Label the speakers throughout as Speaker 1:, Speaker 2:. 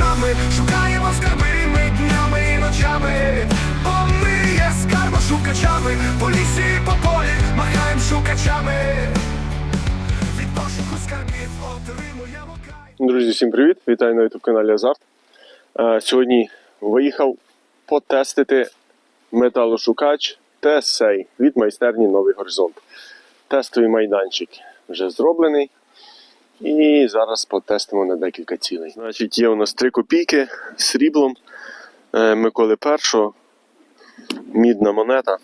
Speaker 1: шукачами, шукаємо скарби ми днями і ночами, бо ми є скарбошукачами, по лісі і по полі махаємо шукачами. Від пошуку скарбів отримуємо кайф.
Speaker 2: Друзі, всім привіт! Вітаю на youtube каналі Азарт. Е, Сьогодні виїхав потестити металошукач TSA від майстерні Новий Горизонт. Тестовий майданчик вже зроблений. І зараз потестимо на декілька цілей. Значить, є у нас 3 копійки з сріблом е, Миколи Першого, мідна монета.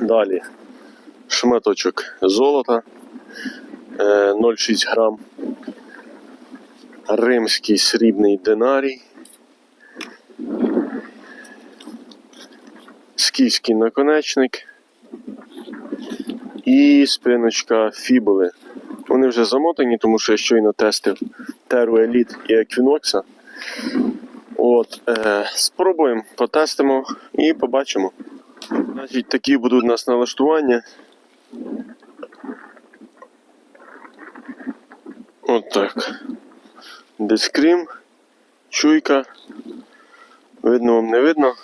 Speaker 2: Далі шматочок золота е, 0,6 грам римський срібний динарій, скіфський наконечник і спиночка фібули. Вони вже замотані, тому що я щойно тестив Теру Еліт і Еквінокса. От, е, спробуємо, потестимо і побачимо. Значить, такі будуть у нас налаштування. От так. Дискрім, чуйка. Видно вам не видно.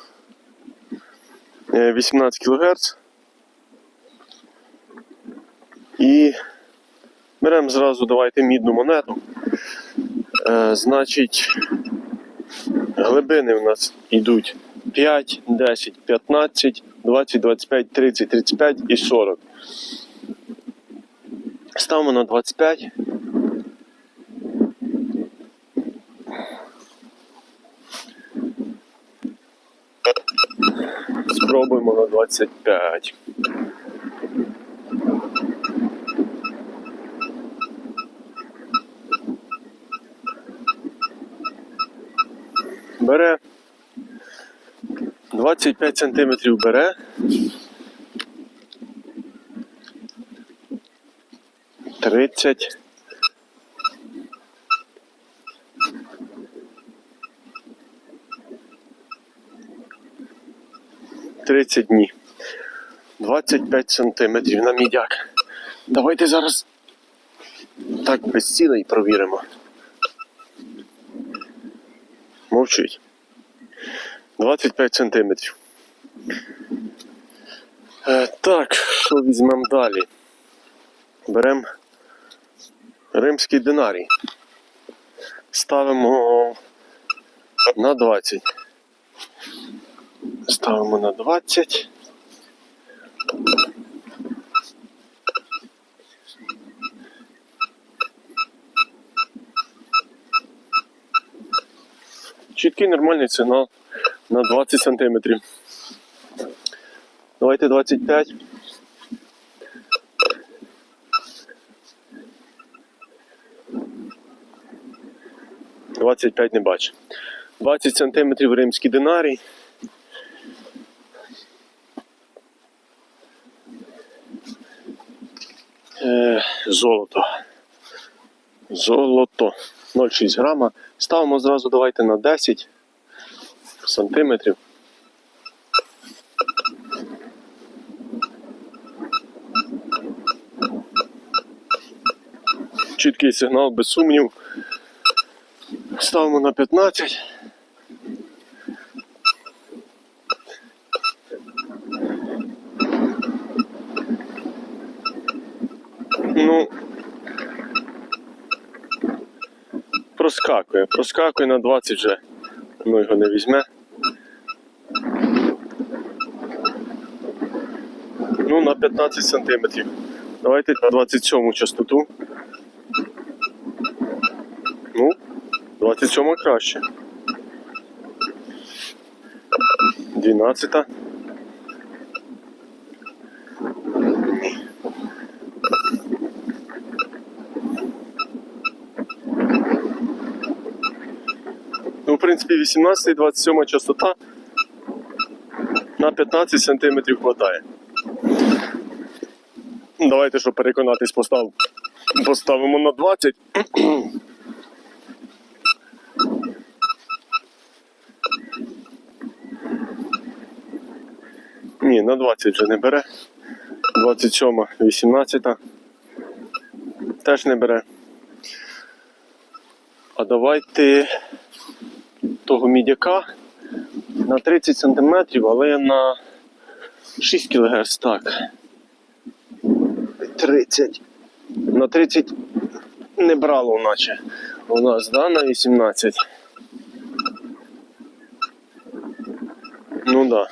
Speaker 2: Е, 18 кГц. І беремо зразу давайте мідну монету. Е, значить, глибини у нас йдуть 5, 10, 15, 20, 25, 30, 35 і 40. Ставимо на 25. Спробуємо на 25. Бере 25 сантиметрів бере. Тридцять. Тридцять дні. 25 сантиметрів на мідяк. Давайте зараз так без цілей провіримо. Мовчить. 25 сантиметрів. Е, так, що візьмемо далі? Беремо римський динарій. Ставимо на 20. Ставимо на 20. Чіткий нормальний сигнал на 20 сантиметрів. Давайте 25. Двадцять п'ять не бачу. 20 сантиметрів римський динарій. Е, золото. Золото. 0,6 грама. Ставимо зразу давайте на 10 сантиметрів. Чіткий сигнал, без сумнів. Ставимо на 15. Ну, проскакує, проскакує на 20 вже. Ну його не візьме. Ну, на 15 сантиметрів. Давайте на 27 частоту. Ну, 27 краще. 12. Принципі, 18 27 частота на 15 см хватає. Давайте, щоб переконатись, постав... поставимо на 20. Ні, на 20 вже не бере. 27, 18. Теж не бере. А давайте того мідяка на 30 см, але на 6 кГц, так. 30. На 30 не брало, наче. У нас, да, на 18. Ну да.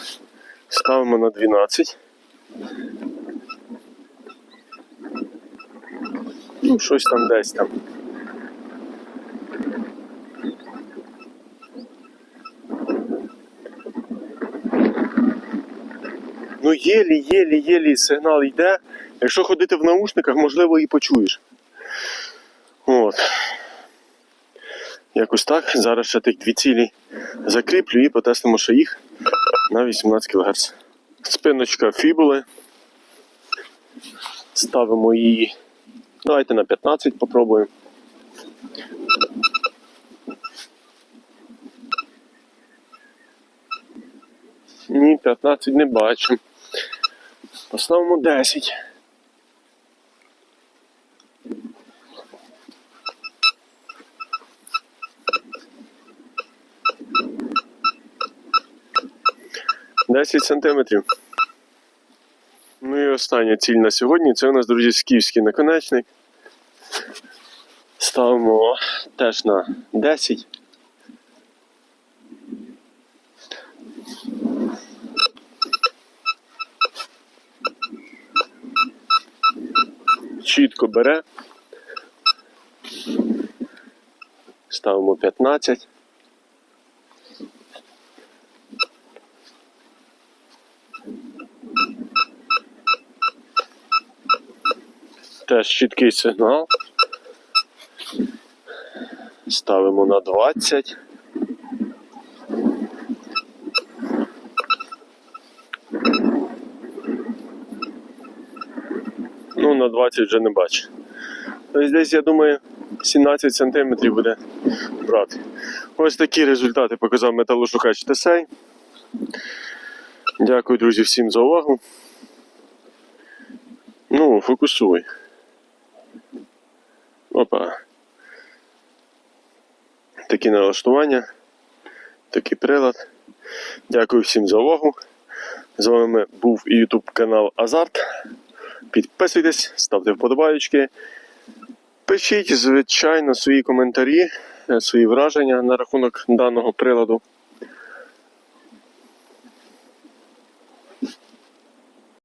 Speaker 2: Ставимо на 12. Ну, щось там десь там. Ну, єлі, єлі, єлі сигнал йде. Якщо ходити в наушниках, можливо, і почуєш. От. Якось так. Зараз ще тих дві цілі закріплю і потестимо ще їх на 18 кГц. Спиночка фібули. Ставимо її. Давайте на 15 попробуємо. Ні, 15 не бачимо. Поставимо 10. Десять сантиметрів. Ну і остання ціль на сьогодні. Це у нас, друзі, скіфський наконечник. Ставимо теж на 10. Чітко бере. Ставимо 15. Теж чіткий сигнал. Ставимо на 20. Ну, на 20 вже не бачу. Тобто десь, я думаю, 17 сантиметрів буде брати. Ось такі результати показав металошукач Тесей. Дякую, друзі, всім за увагу. Ну, фокусуй. Опа. Такі налаштування, такий прилад. Дякую всім за увагу. З вами був YouTube канал Азарт. Підписуйтесь, ставте вподобайки. Пишіть, звичайно, свої коментарі, е, свої враження на рахунок даного приладу.